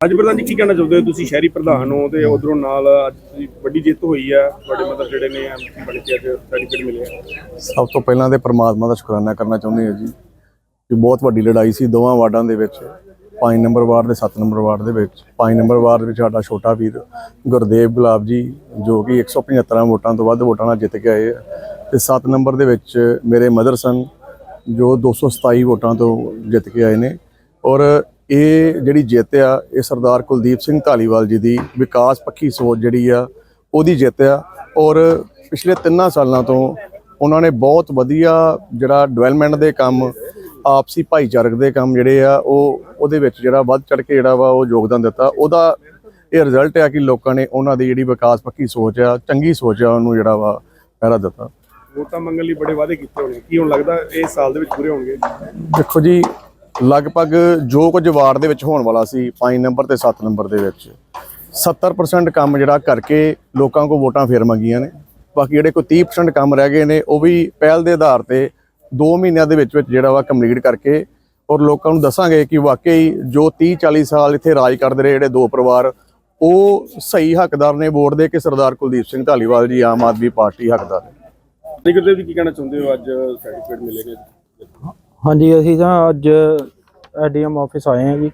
ਅੱਜ ਪ੍ਰਧਾਨ ਜੀ ਕੀ ਕਹਿਣਾ ਚਾਹੁੰਦੇ ਹੋ? ਤੁਸੀਂ ਸ਼ਹਿਰੀ ਪ੍ਰਧਾਨ ਹੋ ਤੇ ਉਧਰੋਂ ਨਾਲ ਅੱਜ ਦੀ ਵੱਡੀ ਜਿੱਤ ਹੋਈ ਆ ਤੁਹਾਡੇ ਮਤਲਬ ਜਿਹੜੇ ਨੇ ਐਮਪੀ ਬਣ ਅੱਜ ਸਰਟੀਫਿਕੇਟ ਮਿਲਿਆ ਸਭ ਤੋਂ ਪਹਿਲਾਂ ਤੇ ਪ੍ਰਮਾਤਮਾ ਦਾ ਸ਼ੁਕਰਾਨਾ ਕਰਨਾ ਚਾਹੁੰਦੇ ਹਾਂ ਜੀ ਕਿ ਬਹੁਤ ਵੱਡੀ ਲੜਾਈ ਸੀ ਦੋਵਾਂ ਵਾਰਡਾਂ ਦੇ ਵਿੱਚ 5 ਨੰਬਰ ਵਾਰਡ ਤੇ 7 ਨੰਬਰ ਵਾਰਡ ਦੇ ਵਿੱਚ 5 ਨੰਬਰ ਵਾਰਡ ਵਿੱਚ ਸਾਡਾ ਛੋਟਾ ਵੀਰ ਗੁਰਦੇਵ ਗੁਲਾਬ ਜੀ, ਜੋ ਕਿ 175 ਵੋਟਾਂ ਤੋਂ ਵੱਧ ਵੋਟਾਂ ਨਾਲ ਜਿੱਤ ਕੇ ਆਏ ਆ। ਤੇ 7 ਨੰਬਰ ਦੇ ਵਿੱਚ ਮੇਰੇ ਮਦਰ ਸਨ, ਜੋ 227 ਵੋਟਾਂ ਤੋਂ ਜਿੱਤ ਕੇ ਆਏ ਨੇ। ਔਰ ਇਹ ਜਿਹੜੀ ਜਿੱਤ ਆ ਇਹ ਸਰਦਾਰ ਕੁਲਦੀਪ ਸਿੰਘ ਢਾਲੀਵਾਲ ਜੀ ਦੀ ਵਿਕਾਸ ਪੱਖੀ ਸੋਚ ਜਿਹੜੀ ਆ ਉਹਦੀ ਜਿੱਤ ਆ। ਔਰ ਪਿਛਲੇ ਤਿੰਨਾਂ ਸਾਲਾਂ ਤੋਂ ਉਹਨਾਂ ਨੇ ਬਹੁਤ ਵਧੀਆ ਜਿਹੜਾ ਡਿਵੈਲਪਮੈਂਟ ਦੇ ਕੰਮ ਆਪਸੀ ਭਾਈਚਾਰਕ ਦੇ ਕੰਮ ਜਿਹੜੇ ਆ ਉਹ ਉਹਦੇ ਵਿੱਚ ਜਿਹੜਾ ਵੱਧ ਚੜ ਕੇ ਜਿਹੜਾ ਵਾ ਉਹ ਯੋਗਦਾਨ ਦਿੱਤਾ। ਉਹਦਾ ਇਹ ਰਿਜ਼ਲਟ ਆ ਕਿ ਲੋਕਾਂ ਨੇ ਉਹਨਾਂ ਦੀ ਜਿਹੜੀ ਵਿਕਾਸ ਪੱਖੀ ਸੋਚ ਆ ਚੰਗੀ ਸੋਚ ਆ ਉਹਨੂੰ ਜਿਹੜਾ ਵਾ ਪਹਿਰਾ ਦਿੱਤਾ। ਵੋਟਾਂ ਮੰਗਣ ਲਈ ਬੜੇ ਵਾਅਦੇ ਕੀਤੇ ਹੋਣੇ ਕੀ ਹੁਣ ਲੱਗਦਾ ਇਸ ਸਾਲ ਦੇ ਵਿੱਚ ਪੂਰੇ ਹੋਣਗੇ? ਦੇਖੋ ਜੀ ਲਗਭਗ ਜੋ ਕੁਝ ਵਾਰਡ ਦੇ ਵਿੱਚ ਹੋਣ ਵਾਲਾ ਸੀ 5 ਨੰਬਰ ਤੇ 7 ਨੰਬਰ ਦੇ ਵਿੱਚ। 70% ਕੰਮ ਜਿਹੜਾ ਕਰਕੇ ਲੋਕਾਂ ਕੋ ਵੋਟਾਂ ਫੇਰ ਮੰਗੀਆਂ ਨੇ। ਬਾਕੀ ਜਿਹੜੇ ਕੋਈ 30% ਕੰਮ ਰਹਿ ਗਏ ਨੇ, ਉਹ ਵੀ ਪਹਿਲ ਦੇ ਆਧਾਰ ਤੇ 2 ਮਹੀਨਿਆਂ ਦੇ ਵਿੱਚ ਵਿੱਚ ਜਿਹੜਾ ਵਾ ਕੰਪਲੀਟ ਕਰਕੇ ਔਰ ਲੋਕਾਂ ਨੂੰ ਦੱਸਾਂਗੇ ਕਿ ਵਾਕਈ ਜੋ 30 40 ਸਾਲ ਇੱਥੇ ਰਾਜ ਕਰਦੇ ਰਹੇ ਜਿਹੜੇ ਦੋ ਪਰਿਵਾਰ, ਉਹ ਸਹੀ ਹੱਕਦਾਰ ਨੇ ਵੋਟ ਦੇ ਕੇ ਸਰਦਾਰ ਕੁਲਦੀਪ ਸਿੰਘ ਢਾਲੀਵਾਲ ਜੀ, ਆਮ ਆਦਮੀ ਪਾਰਟੀ ਹੱਕਦਾਰ ਨੇ। ਨਹੀਂ ਗੁਰਦੇਵ ਕੀ ਕਹਿਣਾ ਚਾਹੁੰਦੇ ਹੋ ਅੱਜ ਸਰਟੀਫਿਕੇਟ ਮਿਲੇ ਹਾਂਜੀ ਅਸੀਂ ਤਾਂ ਅੱਜ ਐਡੀਐਮ ਆਫਿਸ ਆਏ ਹਾਂ ਜੀ।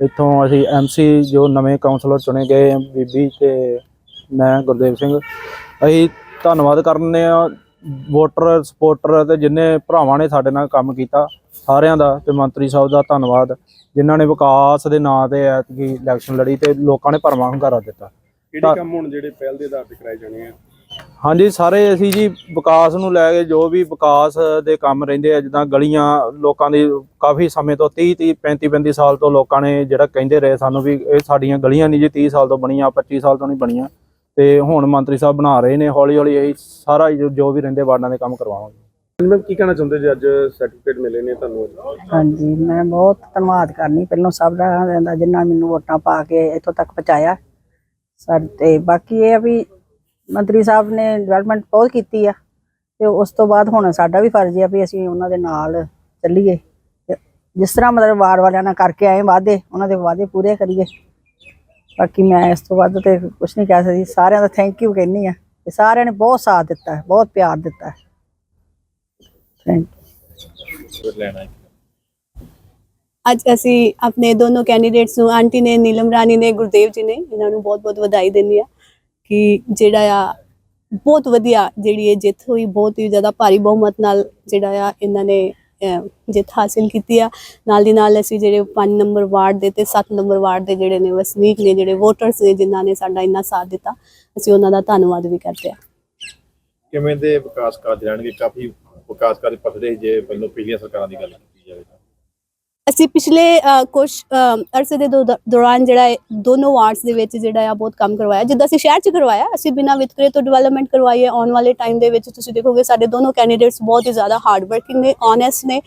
ਇੱਥੋਂ ਅਸੀਂ ਐਮਸੀ ਜੋ ਨਵੇਂ ਕਾਉਂਸਲਰ ਚੁਣੇ ਗਏ ਬੀਬੀ ਤੇ ਮੈਂ ਗੁਰਦੇਵ ਸਿੰਘ। ਅਸੀਂ ਧੰਨਵਾਦ ਕਰਨੇ ਆ ਵੋਟਰ ਸਪੋਰਟਰ ਤੇ ਜਿੰਨੇ ਭਰਾਵਾਂ ਨੇ ਸਾਡੇ ਨਾਲ ਕੰਮ ਕੀਤਾ ਸਾਰਿਆਂ ਦਾ ਤੇ ਮੰਤਰੀ ਸਾਹਿਬ ਦਾ ਧੰਨਵਾਦ ਜਿਨ੍ਹਾਂ ਨੇ ਵਿਕਾਸ ਦੇ ਨਾਂ ਤੇ ਐਤਕੀ ਇਲੈਕਸ਼ਨ ਲੜੀ ਤੇ ਲੋਕਾਂ ਨੇ ਭਰਵਾਂ ਹੁੰਗਾਰਾ ਦਿੱਤਾ। ਕਿਹੜੇ ਕੰਮ ਹੁਣ ਜਿਹੜੇ ਪਹਿਲ ਦੇ ਆਧਾਰ ਤੇ ਕਰਾਏ ਜਾਣੇ ਆ? ਹਾਂਜੀ ਸਾਰੇ ਅਸੀਂ ਜੀ ਵਿਕਾਸ ਨੂੰ ਲੈ ਕੇ ਜੋ ਵੀ ਵਿਕਾਸ ਦੇ ਕੰਮ ਰਹਿੰਦੇ ਆ ਜਿੱਦਾਂ ਗਲੀਆਂ ਲੋਕਾਂ ਦੀ ਕਾਫੀ ਸਮੇਂ ਤੋਂ 30 30 35 35 ਸਾਲ ਤੋਂ ਲੋਕਾਂ ਨੇ ਜਿਹੜਾ ਕਹਿੰਦੇ ਰਹੇ ਸਾਨੂੰ ਵੀ ਇਹ ਸਾਡੀਆਂ ਗਲੀਆਂ ਨਹੀਂ ਜੀ 30 ਸਾਲ ਤੋਂ ਬਣੀਆਂ 25 ਸਾਲ ਤੋਂ ਨਹੀਂ ਬਣੀਆਂ। ਤੇ ਹੁਣ ਮੰਤਰੀ ਸਾਹਿਬ ਬਣਾ ਰਹੇ ਨੇ ਹੌਲੀ ਹੌਲੀ ਇਹੀ ਸਾਰਾ ਜੋ- ਵੀ ਰਹਿੰਦੇ ਵਾਰਡਾਂ ਦੇ ਕੰਮ ਕਰਵਾਵਾਂਗੇ। ਮੈਂ ਕੀ ਕਹਿਣਾ ਚਾਹੁੰਦੇ ਜੀ? ਅੱਜ ਸਰਟੀਫਿਕੇਟ ਮਿਲੇ ਨੇ ਤੁਹਾਨੂੰ? ਹਾਂਜੀ ਮੈਂ ਬਹੁਤ ਧੰਨਵਾਦ ਕਰਨੀ। ਪਹਿਲਾਂ ਸਭ ਦਾ ਜਿਨ੍ਹਾਂ ਮੈਨੂੰ ਵੋਟਾਂ ਪਾ ਕੇ ਇੱਥੋਂ ਤੱਕ ਪਹੁੰਚਾਇਆ। ਸਾਡੇ ਤੇ ਬਾਕੀ ਇਹ ਆ ਵੀ ਮੰਤਰੀ ਸਾਹਿਬ ਨੇ ਡਿਵੈਲਪਮੈਂਟ ਬਹੁਤ ਕੀਤੀ ਆ ਤੇ ਉਸ ਤੋਂ ਬਾਅਦ ਹੁਣ ਸਾਡਾ ਵੀ ਫਰਜ਼ ਆ ਵੀ ਅਸੀਂ ਉਹਨਾਂ ਦੇ ਨਾਲ ਚੱਲੀਏ। ਜਿਸ ਤਰ੍ਹਾਂ ਮਤਲਬ ਵਾਰ ਵਾਲਿਆਂ ਨਾਲ ਕਰਕੇ ਆਏ ਵਾਅਦੇ ਉਹਨਾਂ ਦੇ ਵਾਅਦੇ ਪੂਰੇ ਕਰੀਏ। ਬਾਕੀ ਮੈਂ ਇਸ ਤੋਂ ਵੱਧ ਤੇ ਕੁਝ ਨਹੀਂ ਕਹਿ ਸਕਦੀ। ਸਾਰਿਆਂ ਦਾ ਥੈਂਕ ਯੂ ਕਹਿੰਨੀ ਆ। ਤੇ ਸਾਰਿਆਂ ਨੇ ਬਹੁਤ ਸਾਥ ਦਿੱਤਾ ਹੈ, ਬਹੁਤ ਪਿਆਰ ਦਿੱਤਾ। ਥੈਂਕ ਯੂ ਅੱਜ ਅਸੀਂ ਆਪਣੇ ਦੋਨੋਂ ਕੈਂਡੀਡੇਟਸ ਨੂੰ ਆਂਟੀ ਨੇ ਨੀਲਮ ਰਾਣੀ ਨੇ ਗੁਰਦੇਵ ਜੀ ਨੇ ਇਹਨਾਂ ਨੂੰ ਬਹੁਤ-ਬਹੁਤ ਵਧਾਈ ਦਿੰਦੀ ਆ। ਕਿ ਜਿਹੜਾ ਆ, ਬਹੁਤ ਵਧੀਆ ਜਿਹੜੀ ਇਹ ਜਿੱਤ ਹੋਈ, ਬਹੁਤ ਹੀ ਜ਼ਿਆਦਾ ਭਾਰੀ ਬਹੁਮਤ ਨਾਲ ਜਿਹੜਾ ਆ ਇਹਨਾਂ ਨੇ ਜਿੱਤ ਹਾਸਿਲ ਕੀਤੀ ਆ। ਨਾਲ ਦੀ ਨਾਲ ਅਸੀਂ ਜਿਹੜੇ 5 ਨੰਬਰ ਵਾਰਡ ਦੇ ਤੇ 7 ਨੰਬਰ ਵਾਰਡ ਦੇ ਜਿਹੜੇ ਨੇ ਵਸਨੀਕ ਨੇ, ਜਿਹੜੇ ਵੋਟਰਸ ਨੇ, ਜਿਨ੍ਹਾਂ ਨੇ ਸਾਡਾ ਇੰਨਾ ਸਾਥ ਦਿੱਤਾ, ਅਸੀਂ ਉਹਨਾਂ ਦਾ ਧੰਨਵਾਦ ਵੀ ਕਰਦੇ ਆ। ਕਿਵੇਂ ਦੇ ਵਿਕਾਸ ਕਾਰਜ ਰਹਿਣਗੇ? ਕਾਫੀ ਵਿਕਾਸ ਕਾਰਜ ਪਸਰੇ ਜੇ ਵੱਲੋਂ ਪਿਛਲੀਆਂ ਸਰਕਾਰਾਂ ਦੀ ਗੱਲ ਕੀਤੀ ਜਾਵੇ ਅਸੀਂ ਪਿਛਲੇ ਕੁਝ ਅਰਸੇ ਦੇ ਦੌ- ਦੌਰਾਨ ਜਿਹੜਾ ਹੈ, ਦੋਨੋਂ ਵਾਰਡਸ ਦੇ ਵਿੱਚ ਜਿਹੜਾ ਆ ਬਹੁਤ ਕੰਮ ਕਰਵਾਇਆ। ਜਿੱਦਾਂ ਅਸੀਂ ਸ਼ਹਿਰ 'ਚ ਕਰਵਾਇਆ ਅਸੀਂ ਬਿਨਾਂ ਵਿਤਕਰੇ ਤੋਂ ਡਿਵੈਲਪਮੈਂਟ ਕਰਵਾਈ ਹੈ ਆਉਣ ਵਾਲੇ ਟਾਈਮ ਦੇ ਵਿੱਚ ਤੁਸੀਂ ਦੇਖੋਗੇ ਸਾਡੇ ਦੋਨੋਂ ਕੈਂਡੀਡੇਟਸ ਬਹੁਤ ਹੀ ਜ਼ਿਆਦਾ ਹਾਰਡ ਵਰਕਿੰਗ ਨੇ ਓਨੈਸਟ ਨੇ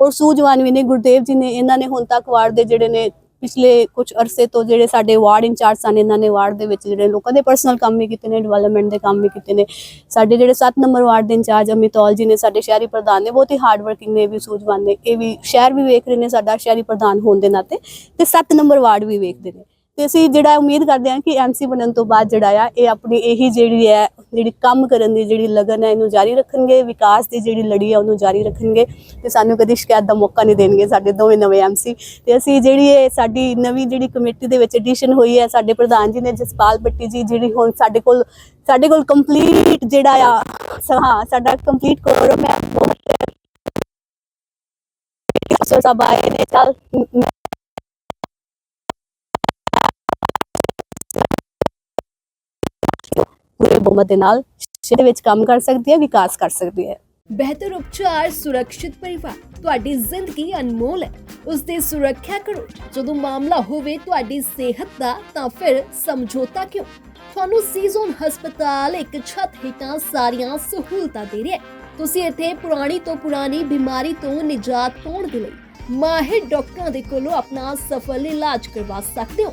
ਔਰ ਸੂਝਵਾਨ ਵੀ ਨੇ ਗੁਰਦੇਵ ਜੀ ਨੇ ਇਹਨਾਂ ਨੇ ਹੁਣ ਤੱਕ ਵਾਰਡ ਦੇ ਜਿਹੜੇ ਨੇ ਪਿਛਲੇ ਕੁਝ ਅਰਸੇ ਤੋਂ ਜਿਹੜੇ ਸਾਡੇ ਵਾਰਡ ਇੰਚਾਰਜ ਸਨ, ਇਹਨਾਂ ਨੇ ਵਾਰਡ ਦੇ ਵਿੱਚ ਜਿਹੜੇ ਲੋਕਾਂ ਦੇ ਪਰਸਨਲ ਕੰਮ ਵੀ ਕੀਤੇ ਨੇ ਡਿਵੈਲਪਮੈਂਟ ਦੇ ਕੰਮ ਵੀ ਕੀਤੇ ਨੇ। ਸਾਡੇ ਜਿਹੜੇ 7 ਨੰਬਰ ਵਾਰਡ ਦੇ ਇੰਚਾਰਜ ਅਮਿਤੌਲ ਜੀ ਨੇ, ਸਾਡੇ ਸ਼ਹਿਰੀ ਪ੍ਰਧਾਨ ਨੇ, ਬਹੁਤ ਹੀ ਹਾਰਡ ਵਰਕਿੰਗ ਨੇ ਵੀ ਸੂਝਵਾਨ ਨੇ। ਇਹ ਵੀ ਸ਼ਹਿਰ ਵੀ ਵੇਖ ਰਹੇ ਨੇ, ਸਾਡਾ ਸ਼ਹਿਰੀ ਪ੍ਰਧਾਨ ਹੋਣ ਦੇ ਨਾਤੇ ਤੇ 7 ਨੰਬਰ ਵਾਰਡ ਵੀ ਵੇਖਦੇ ਨੇ। ਤੇ ਅਸੀਂ ਜਿਹੜਾ ਉਮੀਦ ਕਰਦੇ ਹਾਂ ਕਿ ਐਮਸੀ ਬਣਨ ਤੋਂ ਬਾਅਦ ਜਿਹੜਾ ਆ, ਇਹ ਆਪਣੀ ਇਹੀ ਜਿਹੜੀ ਹੈ, ਜਿਹੜੀ ਕੰਮ ਕਰਨ ਦੀ ਜਿਹੜੀ ਲਗਨ ਹੈ, ਇਹਨੂੰ ਜਾਰੀ ਰੱਖਣਗੇ, ਵਿਕਾਸ ਦੀ ਜਿਹੜੀ ਲੜੀ ਹੈ, ਉਹਨੂੰ ਜਾਰੀ ਰੱਖਣਗੇ ਤੇ ਸਾਨੂੰ ਕਦੀ ਸ਼ਿਕਾਇਤ ਦਾ ਮੌਕਾ ਨਹੀਂ ਦੇਣਗੇ ਸਾਡੇ ਦੋਵੇਂ ਨਵੇਂ ਐਮਸੀ ਤੇ ਅਸੀਂ ਜਿਹੜੀ ਇਹ ਸਾਡੀ ਨਵੀਂ ਜਿਹੜੀ ਕਮੇਟੀ ਦੇ ਵਿੱਚ ਐਡੀਸ਼ਨ ਹੋਈ ਹੈ, ਸਾਡੇ ਪ੍ਰਧਾਨ ਜੀ ਨੇ ਜਸਪਾਲ ਬੱਟੀ ਜੀ, ਜਿਹੜੀ ਹੁਣ ਸਾਡੇ ਕੋਲ ਸਾਡੇ ਕੋਲ ਕੰਪਲੀਟ ਜਿਹੜਾ ਆ ਹਾਂ, ਸਾਡਾ ਕੰਪਲੀਟ ਕੋਰਮ ਹੈ। ਸੋ ਸਭ ਆਏ ਨੇ, ਚੱਲ ਪੂਰੇ ਬਹੁਮਤ ਦੇ ਨਾਲ ਸ਼ਹਿਰ ਵਿੱਚ ਕੰਮ ਕਰ ਸਕਦੀ ਹੈ, ਵਿਕਾਸ ਕਰ ਸਕਦੀ ਹੈ। ਬਿਹਤਰ ਉਪਚਾਰ, ਸੁਰੱਖਿਅਤ ਪਰਿਵਾਰ, ਤੁਹਾਡੀ ਜ਼ਿੰਦਗੀ ਅਨਮੋਲ ਹੈ। ਉਸ ਦੀ ਸੁਰੱਖਿਆ ਕਰੋ। ਜਦੋਂ ਮਾਮਲਾ ਹੋਵੇ ਤੁਹਾਡੀ ਸਿਹਤ ਦਾ, ਤਾਂ ਫਿਰ ਸਮਝੌਤਾ ਕਿਉਂ? ਤੁਹਾਨੂੰ ਸੀਜ਼ਨ ਹਸਪਤਾਲ ਇੱਕ ਛੱਤ ਹੇਠਾਂ ਸਾਰੀਆਂ ਸਹੂਲਤਾਂ ਦੇ ਰਿਹਾ ਤੁਸੀਂ ਇੱਥੇ ਪੁਰਾਣੀ ਤੋਂ ਪੁਰਾਣੀ ਬਿਮਾਰੀ ਤੋਂ ਨਿਜਾਤ ਪਾਉਣ ਦੇ ਲਈ ਮਾਹਿਰ ਡਾਕਟਰਾਂ ਦੇ ਕੋਲੋਂ ਆਪਣਾ ਸਫਲ ਇਲਾਜ ਕਰਵਾ ਸਕਦੇ ਹੋ।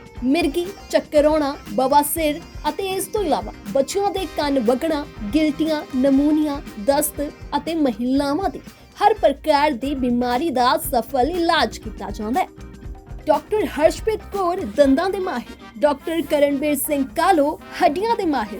ਮਿਰਗੀ, ਚੱਕਰ ਆਉਣਾ ਬਵਾਸੀਰ ਅਤੇ ਇਸ ਤੋਂ ਇਲਾਵਾ ਬੱਚਿਆਂ ਦੇ ਕੰਨ ਵਗਣਾ, ਗਿਲਟੀਆਂ, ਨਮੂਨੀਆ, ਦਸਤ ਅਤੇ ਮਹਿਲਾਵਾਂ ਦੀ ਹਰ ਪ੍ਰਕਾਰ ਦੀ ਬਿਮਾਰੀ ਦਾ ਸਫਲ ਇਲਾਜ ਕੀਤਾ ਜਾਂਦਾ ਹੈ। ਡਾਕਟਰ ਹਰਸ਼ਪ੍ਰੀਤ ਕੌਰ ਦੰਦਾਂ ਦੇ ਮਾਹਿਰ, ਡਾਕਟਰ ਕਰਨਵੀਰ ਸਿੰਘ ਕਾਲੋ ਹੱਡੀਆਂ ਦੇ ਮਾਹਿਰ